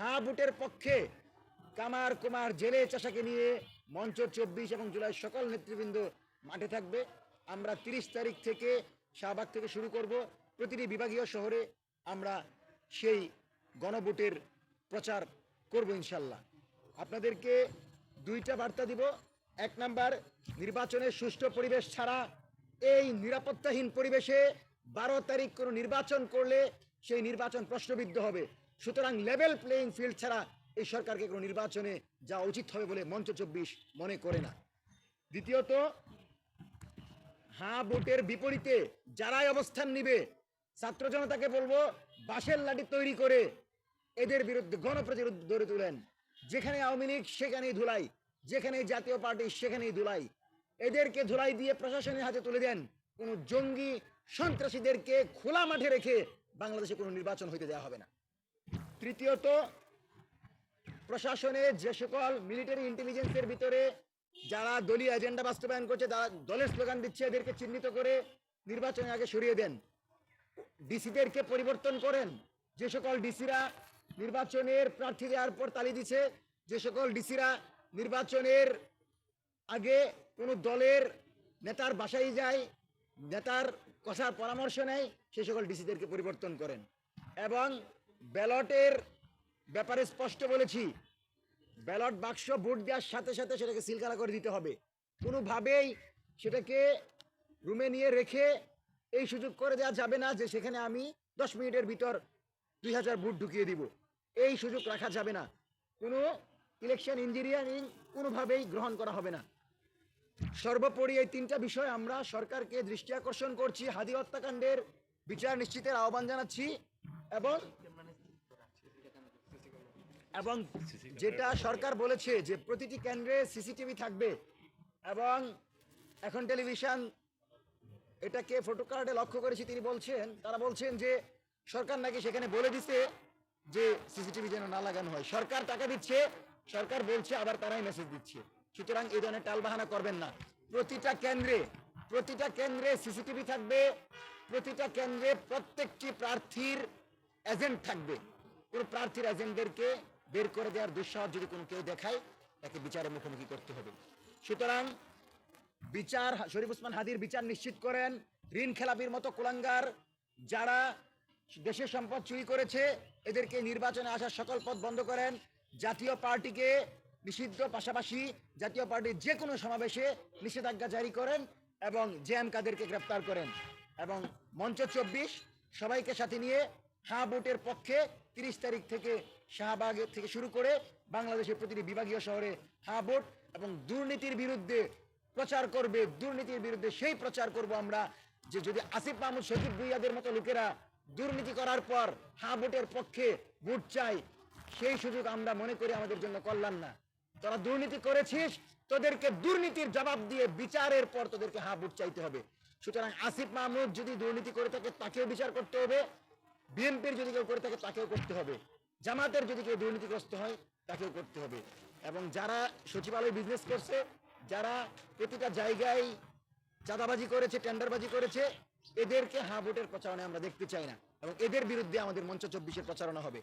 হা বুটের পক্ষে কামার কুমার জেলে চাষাকে নিয়ে মঞ্চ চব্বিশ এবং জুলাই সকল নেতৃবৃন্দ মাঠে থাকবে। আমরা তিরিশ তারিখ থেকে শাহবাগ থেকে শুরু করব। প্রতিটি বিভাগীয় শহরে আমরা সেই গণভোটের প্রচার করব ইনশাল্লাহ আপনাদেরকে দুইটা বার্তা দিব। এক নাম্বার নির্বাচনের সুষ্ঠু পরিবেশ ছাড়া এই নিরাপত্তাহীন পরিবেশে বারো তারিখ কোনো নির্বাচন করলে সেই নির্বাচন প্রশ্নবিদ্ধ হবে। সুতরাং লেভেল প্লেইং ফিল্ড ছাড়া এই সরকারকে কোনো নির্বাচনে যাওয়া উচিত হবে বলে মঞ্চ চব্বিশ মনে করে না। দ্বিতীয়ত হা ভোটের বিপরীতে যারাই অবস্থান নিবে, ছাত্র জনতাকে বলব, বাঁশের লাঠি তৈরি করে এদের বিরুদ্ধে গণপ্রতিরোধ গড়ে তুলেন। যেখানে আওয়ামী লীগ, সেখানেই ধুলাই। যেখানে জাতীয় পার্টি, সেখানেই ধুলাই। এদেরকে ধুলাই দিয়ে প্রশাসনের হাতে তুলে দেন কোনো জঙ্গি সন্ত্রাসীদেরকে খোলা মাঠে রেখে বাংলাদেশে কোনো নির্বাচন হইতে দেওয়া হবে না। তৃতীয়ত, প্রশাসনে যে সকল মিলিটারি ইন্টেলিজেন্সের ভিতরে যারা দলীয় এজেন্ডা বাস্তবায়ন করছে তারা দলের স্লোগান দিচ্ছে, এদেরকে চিহ্নিত করে নির্বাচনের আগে সরিয়ে দেন। ডিসিদেরকে পরিবর্তন করেন। যে সকল ডিসিরা নির্বাচনের প্রার্থী দেওয়ার পর তালি দিচ্ছে যে সকল ডিসিরা নির্বাচনের আগে কোনো দলের নেতার বাসায় যায়, নেতার কথার পরামর্শ নেয়, সে সকল ডিসিদেরকে পরিবর্তন করেন। এবং ব্যালটের ব্যাপারে স্পষ্ট বলেছি। ব্যালট বাক্স ভোট দেওয়ার সাথে সাথে সেটাকে সিলকালা করে দিতে হবে। কোনোভাবেই সেটাকে রুমে নিয়ে রেখে এই সুযোগ করে দেওয়া যাবে না যে সেখানে আমি দশ মিনিটের ভিতর দুই হাজার ভোট ঢুকিয়ে দিব। এই সুযোগ রাখা যাবে না। কোনো ইলেকশন ইঞ্জিনিয়ারিং কোনোভাবেই গ্রহণ করা হবে না। সর্বোপরি এই তিনটা বিষয় আমরা সরকারকে দৃষ্টি আকর্ষণ করছি, হাদি হত্যাকাণ্ডের বিচার নিশ্চিতের আহ্বান জানাচ্ছি এবং এবং যেটা সরকার বলেছে যে প্রতিটি কেন্দ্রে সিসিটিভি থাকবে এবং এখন টেলিভিশন এটাকে ফটো কার্ডে লক্ষ্য করেছি, তিনি বলছেন, তারা বলছেন যে সরকার নাকি সেখানে বলে দিছে যে সিসিটিভি যেন না লাগানো হয়। সরকার টাকা দিচ্ছে, সরকার বলছে, আবার তারাই মেসেজ দিচ্ছে। সুতরাং এই ধরনের টালবাহানা করবেন না। প্রতিটা কেন্দ্রে প্রতিটা কেন্দ্রে সিসিটিভি থাকবে, প্রতিটা কেন্দ্রে প্রত্যেকটি প্রার্থীর এজেন্ট থাকবে। কোনো প্রার্থীর এজেন্টদেরকে বের করে দেওয়ার দুঃসাহস যদি কোনো কেউ দেখায়, তাকে বিচারের মুখোমুখি করতে হবে। সুতরাং বিচার, শরীফ উসমান হাদির বিচার নিশ্চিত করেন। ঋণ খেলাপির মতো কুলাঙ্গার যারা দেশের সম্পদ চুরি করেছে, এদেরকে নির্বাচনে আসার সকল পথ বন্ধ করেন। জাতীয় পার্টিকে নিষিদ্ধ পাশাপাশি জাতীয় পার্টির যে কোনো সমাবেশে নিষেধাজ্ঞা জারি করেন এবং জেএম কাদেরকে গ্রেপ্তার করেন। এবং মঞ্চ চব্বিশ সবাইকে সাথে নিয়ে হ্যাঁ ভোটের পক্ষে তিরিশ তারিখ থেকে শাহবাগ থেকে শুরু করে বাংলাদেশের প্রতিটি বিভাগীয় শহরে ভোট এবং দুর্নীতির বিরুদ্ধে প্রচার করবে, দুর্নীতির বিরুদ্ধে সেই প্রচার করব আমরা যে যদি আসিফ মাহমুদ সজীব ভুইয়াদের মতো লোকেরা দুর্নীতি করার পর হ্যাঁ ভোটের পক্ষে ভোট চাই সেই সুযোগ আমরা মনে করি আমাদের জন্য কল্যাণ না। তোরা দুর্নীতি করেছিস, তোদেরকে দুর্নীতির জবাব দিয়ে বিচারের পর তোদেরকে হ্যাঁ ভোট চাইতে হবে। সুতরাং আসিফ মাহমুদ যদি দুর্নীতি করে থাকে, তাকেও বিচার করতে হবে। বিএনপির যদি কেউ করে থাকে, তাকেও করতে হবে। জামাতের যদি কেউ দুর্নীতিগ্রস্ত হয়, তাকেও করতে হবে। এবং যারা সচিবালয় বিজনেস করছে, যারা প্রতিটা জায়গায় চাঁদাবাজি করেছে টেন্ডারবাজি করেছে, এদেরকে হা ভোটের প্রচারণা আমরা দেখতে চাই না। এবং এদের বিরুদ্ধে আমাদের মঞ্চ চব্বিশের প্রচারণা হবে।